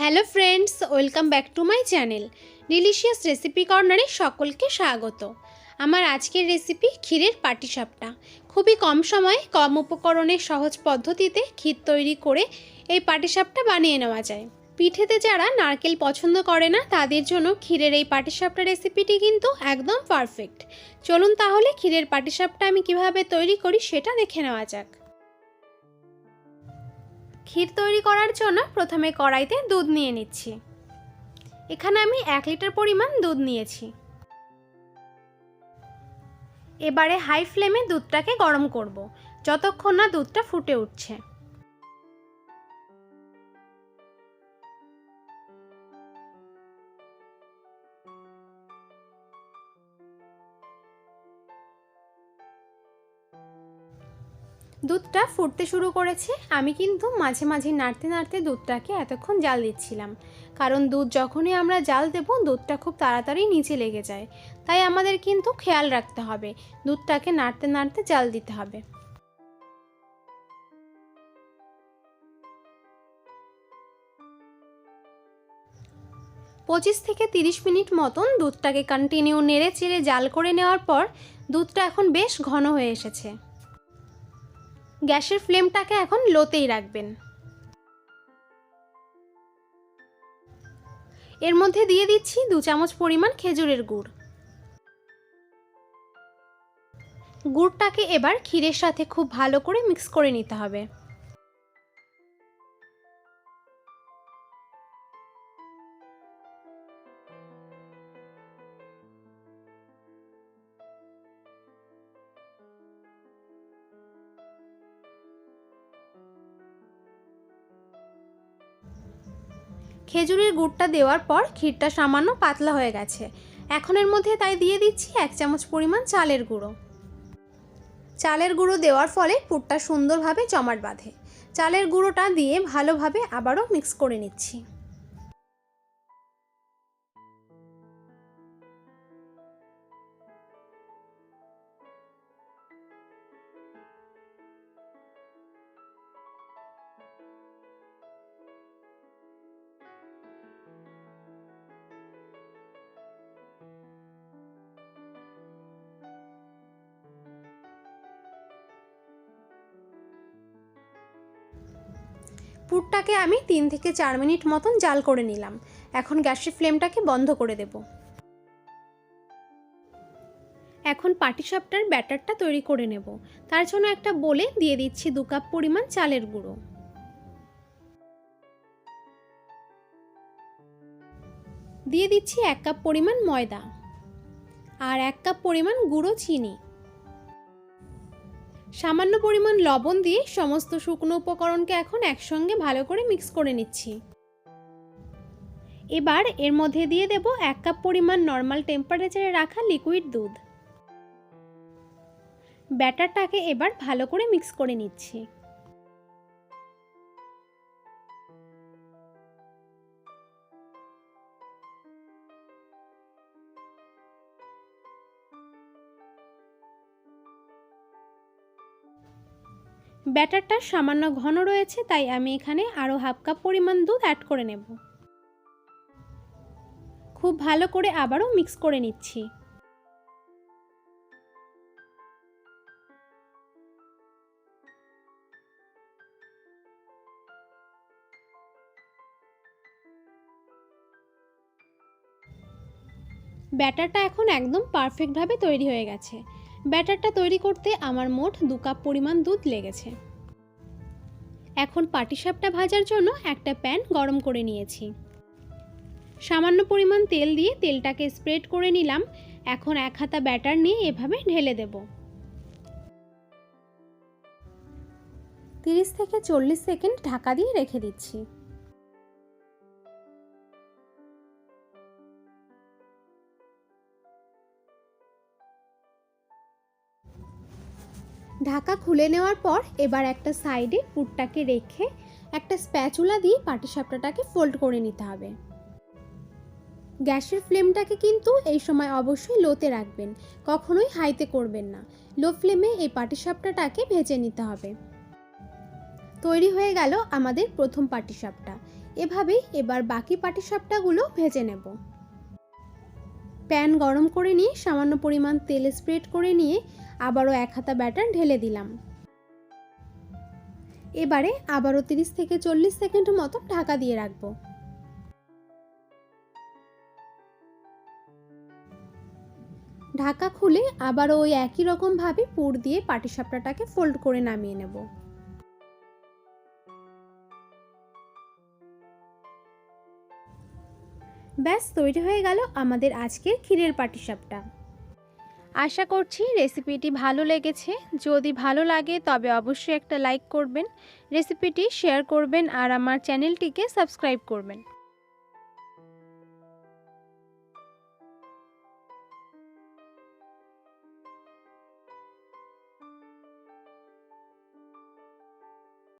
Hello friends welcome back to my channel delicious recipe কর্নারে সকলকে স্বাগত। আমার আজকের রেসিপি ক্ষীরের পাটিসাপটা। খুবই কম সময়ে, কম উপকরণে, সহজ পদ্ধতিতে ক্ষীর তৈরি করে এই পাটিসাপটা বানিয়ে নেওয়া যায়। পিঠেতে যারা নারকেল পছন্দ করে না, তাদের জন্য ক্ষীরের এই পাটিসাপটা রেসিপিটি কিন্তু একদম পারফেক্ট চলুন তাহলে ক্ষীরের পাটিসাপটা আমি কীভাবে তৈরি করি সেটা দেখে নেওয়া যাক। ক্ষীর তৈরি করার জন্য প্রথমে কড়াইতে দুধ নিয়ে নিচ্ছি। এখানে আমি এক লিটার পরিমাণ দুধ নিয়েছি। এবারে হাই ফ্লেমে দুধটাকে গরম করব, যতক্ষণ না দুধটা ফুটে উঠছে। দুধটা ফুটতে শুরু করেছে, আমি কিন্তু মাঝে মাঝে নাড়তে নাড়তে দুধটাকে এতক্ষণ জাল দিচ্ছিলাম। কারণ দুধ যখনই আমরা জাল দেব, দুধটা খুব তাড়াতাড়ি নিচে লেগে যায়। তাই আমাদের কিন্তু খেয়াল রাখতে হবে, দুধটাকে নাড়তে নাড়তে জাল দিতে হবে। পঁচিশ থেকে তিরিশ মিনিট মতন দুধটাকে কন্টিনিউ নেড়ে চেড়ে জাল করে নেওয়ার পর দুধটা এখন বেশ ঘন হয়ে এসেছে। গ্যাসের ফ্লেমটাকে এখন লোতেই রাখবেন। এর মধ্যে দিয়ে দিচ্ছি দু চামচ পরিমাণ খেজুরের গুড়। গুড়টাকে এবার ক্ষীরের সাথে খুব ভালো করে মিক্স করে নিতে হবে। খেজুরের গুড়টা দেওয়ার পর ক্ষীরটা সামান্য পাতলা হয়ে গেছে। এখন এর মধ্যে তাই দিয়ে দিচ্ছি এক চামচ পরিমাণ চালের গুঁড়ো। চালের গুঁড়ো দেওয়ার ফলে পুরটা সুন্দরভাবে জমাট বাঁধে। চালের গুঁড়োটা দিয়ে ভালোভাবে আবারও মিক্স করে নিচ্ছি। পুরটাকে আমি তিন থেকে চার মিনিট মতন জাল করে নিলাম। এখন গ্যাসের ফ্লেমটাকে বন্ধ করে দেব। এখন পাটিসাপটার ব্যাটারটা তৈরি করে নেব। তার জন্য একটা বলে দিয়ে দিচ্ছি দু কাপ পরিমাণ চালের গুঁড়ো। দিয়ে দিচ্ছি এক কাপ পরিমাণ ময়দা। আর এক কাপ পরিমাণ গুঁড়ো চিনি। সামান্য পরিমাণ লবণ দিয়ে সমস্ত শুকনো উপকরণকে এখন একসঙ্গে ভালো করে মিক্স করে নিচ্ছি। এবার এর মধ্যে দিয়ে দেব এক কাপ পরিমাণ নর্মাল টেম্পারেচারে রাখা লিকুইড দুধ। ব্যাটারটাকে এবার ভালো করে মিক্স করে নিচ্ছি। ব্যাটারটা সামান্য ঘন রয়েছে, তাই আমি এখানে আরও হাফ কাপ পরিমাণ দুধ অ্যাড করে নেব। খুব ভালো করে আবারও মিক্স করে নিচ্ছি। ব্যাটারটা এখন একদম পারফেক্টভাবে তৈরি হয়ে গেছে। ব্যাটারটা তৈরি করতে আমার মোট দু কাপ পরিমাণ দুধ লেগেছে। এখন পাটিসাপটা ভাজার জন্য একটা প্যান গরম করে নিয়েছি। সামান্য পরিমাণ তেল দিয়ে তেলটাকে স্প্রেড করে নিলাম। এখন এক হাতা ব্যাটার নিয়ে এভাবে ঢেলে দেব। তিরিশ থেকে চল্লিশ সেকেন্ড ঢাকা দিয়ে রেখে দিচ্ছি। ঢাকা খুলে নেওয়ার পর এবার একটা সাইডে পুরটাকে রেখে একটা স্প্যাচুলা দিয়ে পাটিসাপটাটাকে ফোল্ড করে নিতে হবে। গ্যাসের ফ্লেমটাকে কিন্তু এই সময় অবশ্যই লোতে রাখবেন, কখনোই হাইতে করবেন না। লো ফ্লেমে এই পাটিসাপটাটাকে ভেজে নিতে হবে। তৈরি হয়ে গেল আমাদের প্রথম পাটিসাপটা। এভাবেই এবার বাকি পাটিসাপটাগুলো ভেজে নেব। প্যান গরম করে নিয়ে সামান্য পরিমাণ তেল স্প্রেড করে নিয়ে আবারও এক হাতা ব্যাটার ঢেলে দিলাম। এবারে আবারও তিরিশ থেকে চল্লিশ সেকেন্ড মতো ঢাকা দিয়ে রাখব। ঢাকা খুলে আবারও ওই একই রকমভাবে পুর দিয়ে পাটিসাপটাটাকে ফোল্ড করে নামিয়ে নেব। ব্যাস, তৈরি হয়ে গেল আমাদের আজকের ক্ষীরের পাটিসাপটা। আশা করছি রেসিপিটি ভালো লেগেছে। যদি ভালো লাগে, তবে অবশ্যই একটা লাইক করবেন, রেসিপিটি শেয়ার করবেন, আর আমার চ্যানেলটিকে সাবস্ক্রাইব করবেন।